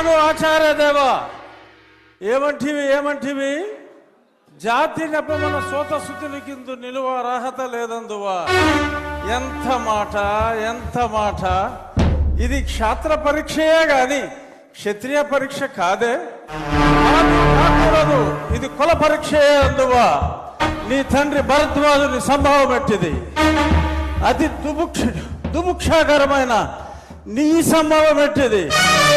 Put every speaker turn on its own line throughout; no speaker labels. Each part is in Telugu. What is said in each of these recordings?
ఆగు ఆచార్య దేవా. ఏమంటివి ఏమంటివి? జాతి నెపమన సోత శుద్ధుని కింద నిలువ అర్హత లేదందువా. ఎంత మాట ఎంత మాట. ఇది క్షాత్ర పరీక్షయే గాని క్షత్రియ పరీక్ష కాదే. కాకూడదు ఇది కుల పరీక్షయే అందువా. నీ తండ్రి భరద్వాజుని సంభవం ఎట్టిది? అతి దుముక్ష దుముక్షాకరమైన నీ సంభవం ఎట్టిది?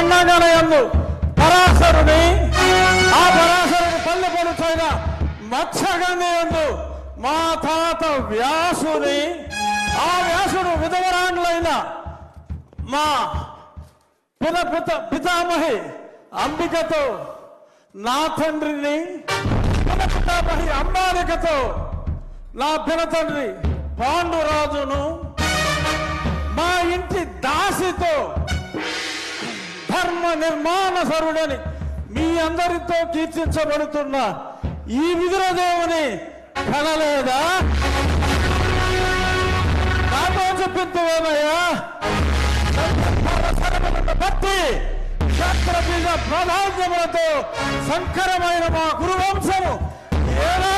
శక్తి ఎందు పరాశరుని ఆ పరాశరుని పల్లె పడుచైన మత్స్యగంధి ఎందు మా తాత వ్యాసుని ఆ వ్యాసుడు విధవరాండ్లైన మా పిత పిత పితామహి అంబికతో నా తండ్రిని పిన పితామహి అంబాలికతో నా పిన తండ్రి పాండురాజును మా ఇంటి దాసితో ధర్మ నిర్మాణ సరుడని మీ అందరితో కీర్తించబడుతున్న ఈ విధుల దేవుని కనలేదా? నాతో చెప్పిందేమయ్యా భక్తి క్షత్రబీజ ప్రాధాన్యములతో సంకరమైన మా గురువంశము ఏనాడో